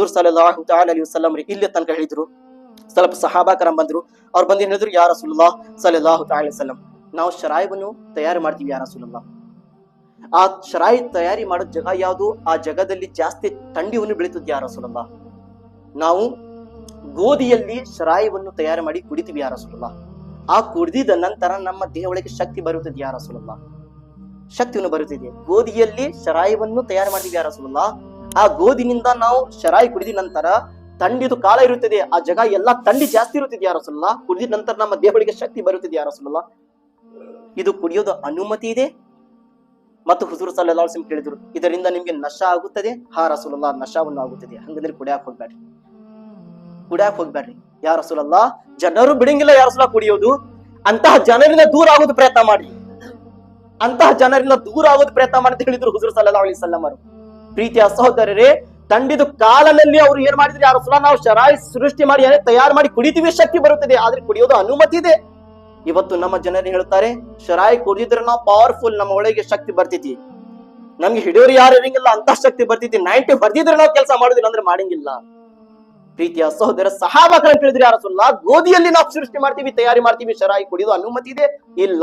ಹುಜೂರ್ ಸಲಹು ಅಲಿ ಇಲ್ಲ ಇಲ್ಲಿ ತನಕ ಹೇಳಿದ್ರು. ಸ್ವಲ್ಪ ಸಹಾಬಾಕರಂ ಬಂದ್ರು. ಅವ್ರು ಬಂದು ಹೇಳಿದ್ರು? ಯಾರ ಸುಲ್ಲಾ ಸಲಹು ತಾಲಿ ವಸಲ್ಲಂ, ನಾವು ಶರಾಯವನ್ನು ತಯಾರು ಮಾಡ್ತೀವಿ ಯಾರ ಸುಲ್ಲ ಆ ಶರಾಯಿ ತಯಾರಿ ಮಾಡೋ ಜಗ ಯಾವುದು? ಆ ಜಗದಲ್ಲಿ ಜಾಸ್ತಿ ಥಂಡಿಯನ್ನು ಬೆಳೀತದೆ ಯಾರ ಸುಲಲ್ಲ ನಾವು ಗೋಧಿಯಲ್ಲಿ ಶರಾಯವನ್ನು ತಯಾರು ಮಾಡಿ ಕುಡಿತೀವಿ ಯಾರ ಸುಲಲ್ಲ ಆ ಕುಡಿದ ನಂತರ ನಮ್ಮ ದೇಹ ಒಳಗೆ ಶಕ್ತಿ ಬರುತ್ತದೆ ಯಾರ ಸುಲಲ್ಲ ಶಕ್ತಿಯನ್ನು ಬರುತ್ತಿದೆ. ಗೋಧಿಯಲ್ಲಿ ಶರಾಯವನ್ನು ತಯಾರು ಮಾಡ್ತೀವಿ ಯಾರ ರಸೂಲುಲ್ಲಾ ಆ ಗೋಧಿನಿಂದ ನಾವು ಶರಾಯಿ ಕುಡಿದ ನಂತರ ತಂಡಿದು ಕಾಲ ಇರುತ್ತದೆ. ಆ ಜಗ ಎಲ್ಲ ತಂಡಿ ಜಾಸ್ತಿ ಇರುತ್ತದೆ ಯಾರಸಲ್ಲ ಕುಡಿದ ನಂತರ ನಮ್ಮ ದೇಹಗಳಿಗೆ ಶಕ್ತಿ ಬರುತ್ತದೆ ಯಾರಸಲ್ಲ ಇದು ಕುಡಿಯೋದು ಅನುಮತಿ ಇದೆ. ಮತ್ತು ಹುಜೂರ್ ವಸಲ್ಲಂ ಕೇಳಿದ್ರು, ಇದರಿಂದ ನಿಮ್ಗೆ ನಶ ಆಗುತ್ತದೆ. ಹಾ ರಸೂಲಲ್ಲ ನಶವನ್ನು ಆಗುತ್ತದೆ. ಹಂಗಂದ್ರೆ ಕುಡಿಯಾಕ್ ಹೋಗ್ಬೇಡ್ರಿ. ಕುಡಿಯಾಕ್ ಹೋಗ್ಬೇಡ್ರಿ. ಯಾ ರಸೂಲಲ್ಲಾ ಜನರು ಬಿಡಂಗಿಲ್ಲ ಯಾ ರಸೂಲ ಕುಡಿಯೋದು. ಅಂತಹ ಜನರಿಂದ ದೂರ ಆಗೋದು ಪ್ರಯತ್ನ ಮಾಡಿ ಅಂತಹ ಜನರಿಂದ ದೂರ ಆಗೋದು ಪ್ರಯತ್ನ ಮಾಡಿ ಹೇಳಿದ್ರು ಹುಜೂರ್ ಸಲ್ಲಾ ಅಲಿ ವಸಲ್ಲಂ ಅವರು. ಪ್ರೀತಿಯ ಸಹೋದರರೇ, ತಂಡಿದು ಕಾಲದಲ್ಲಿ ಅವರು ಏನ್ ಮಾಡಿದ್ರು? ಯಾರು ಸುಲಾ, ನಾವು ಶರಾಯಿ ಸೃಷ್ಟಿ ಮಾಡಿ ತಯಾರು ಮಾಡಿ ಕುಡಿತೀವಿ, ಶಕ್ತಿ ಬರುತ್ತದೆ, ಆದ್ರೆ ಕುಡಿಯೋದು ಅನುಮತಿ ಇದೆ. ಇವತ್ತು ನಮ್ಮ ಜನರು ಹೇಳ್ತಾರೆ, ಶರಾಯಿ ಕುಡಿದ್ರೆ ನಾವು ಪವರ್ಫುಲ್ ನಮ್ಮ ಒಳಗೆ ಶಕ್ತಿ ಬರ್ತೈತಿ. ನಮ್ಗೆ ಹಿಡಿಯೋರು ಯಾರು ಇರಂಗಿಲ್ಲ ಅಂತ ಶಕ್ತಿ ಬರ್ತೈತಿ. ನೈಂಟಿ ಬರ್ದಿದ್ರೆ ನಾವು ಕೆಲಸ ಮಾಡುದಿಲ್ಲ ಅಂದ್ರೆ ಮಾಡಂಗಿಲ್ಲ. ಪ್ರೀತಿಯ ಸಹೋದರ ಸಹಾಬಕರ ತಿಳಿದ್ರೆ ಯಾರು ಸುಲ್ಲ ಗೋಧಿಯಲ್ಲಿ ನಾವು ಸೃಷ್ಟಿ ಮಾಡ್ತೀವಿ, ತಯಾರಿ ಮಾಡ್ತೀವಿ, ಶರಾಯಿ ಕುಡಿಯೋದು ಅನುಮತಿ ಇದೆ. ಇಲ್ಲ,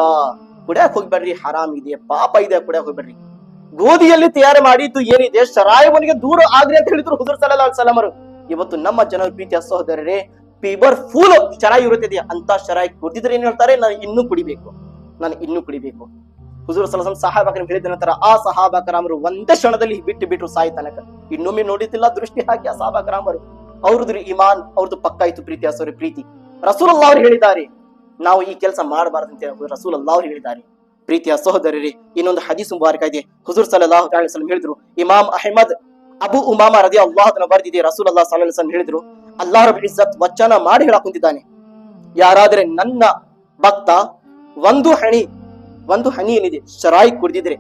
ಕುಡಿಯಕ್ ಹೋಗ್ಬೇಡ್ರಿ, ಹರಾಮ್ ಇದೆ ಪಾಪ ಇದೆ ಕುಡಿಯಕ್ ಹೋಗ್ಬೇಡ್ರಿ. ಗೋಧಿಯಲ್ಲಿ ತಯಾರು ಮಾಡಿದ್ದು ಏನಿದೆ ಶರಾಯವನಿಗೆ ದೂರ ಆಗ್ರಿ ಅಂತ ಹೇಳಿದ್ರು ಹುದುರ್ ಸಲ್ಲಲ್ಲಾಹು ಸಲಾಮರು ಇವತ್ತು ನಮ್ಮ ಜನರ ಪ್ರೀತಿಯ ಸಹೋದರರೇ, ಪೀಬರ್ ಫುಲ್ ಶರಾಯಿ ಇರುತ್ತದೆ ಅಂತ ಶರಾಯ್ ಕುಡಿದ್ರೆ ಏನ್ ಹೇಳ್ತಾರೆ? ನಾನು ಇನ್ನೂ ಕುಡಿಬೇಕು. ನಾನು ಇನ್ನೂ ಕುಡಿಬೇಕು. ಹುಜೂರ್ ಸಲಸಂ ಸಹಾಬಾಕರ ಹೇಳಿದ ನಂತರ ಆ ಸಹಾಬಾಕರಾಮರು ಒಂದೇ ಕ್ಷಣದಲ್ಲಿ ಬಿಟ್ಟು ಬಿಟ್ರು ಸಾಯಿ ತನಕ. ಇನ್ನೊಮ್ಮೆ ನೋಡಿದ್ದಿಲ್ಲ, ದೃಷ್ಟಿ ಹಾಕಿ ಆ ಸಹಾಬಾಕರಾಮರು. ಅವ್ರದ್ದು ಇಮಾನ್, ಅವ್ರದ್ದು ಪಕ್ಕ ಇತ್ತು ಪ್ರೀತಿ ಅಸೋರಿ ಪ್ರೀತಿ. ರಸೂಲ್ ಅವ್ರು ಹೇಳಿದ್ದಾರೆ, ನಾವು ಈ ಕೆಲಸ ಮಾಡಬಾರ್ದಂತ ರಸೂಲ್ ಅವ್ರು ಹೇಳಿದ್ದಾರೆ. ಪ್ರೀತಿಯ ಸಹೋದರರೇ, ಇನ್ನೊಂದು ಹದೀಸ್ ಮುಬಾರಕ ಇದೆ. ಹುಜೂರ್ ಸಲಹು ವಸಲ್ಲಂ ಹೇಳಿದ್ರು, ಇಮಾಮ್ ಅಹಮದ್ ಅಬು ಉಮಾಮ ರದಿ ಅಲ್ಲಾಹನ ಬರ್ದಿದೆ ರಸೂಲ್ ಅಲ್ಲಾ ಸಲ ಅಲೈಹಿ ವಸಲ್ಲಂ ಹೇಳಿದ್ರು, ಅಲ್ಲಾಹ ರಬ್ ಇಜ್ಜತ್ ವಚನ ಮಾಡಿ ಹೇಳಕ್ ಕುಂತಿದ್ದಾನೆ. ಯಾರಾದ್ರೆ ನನ್ನ ಭಕ್ತ ಒಂದು ಹಣಿ, ಒಂದು ಹನಿ ಏನಿದೆ, ಶರಾಯಿ ಕುಡಿದಿದ್ರೆ,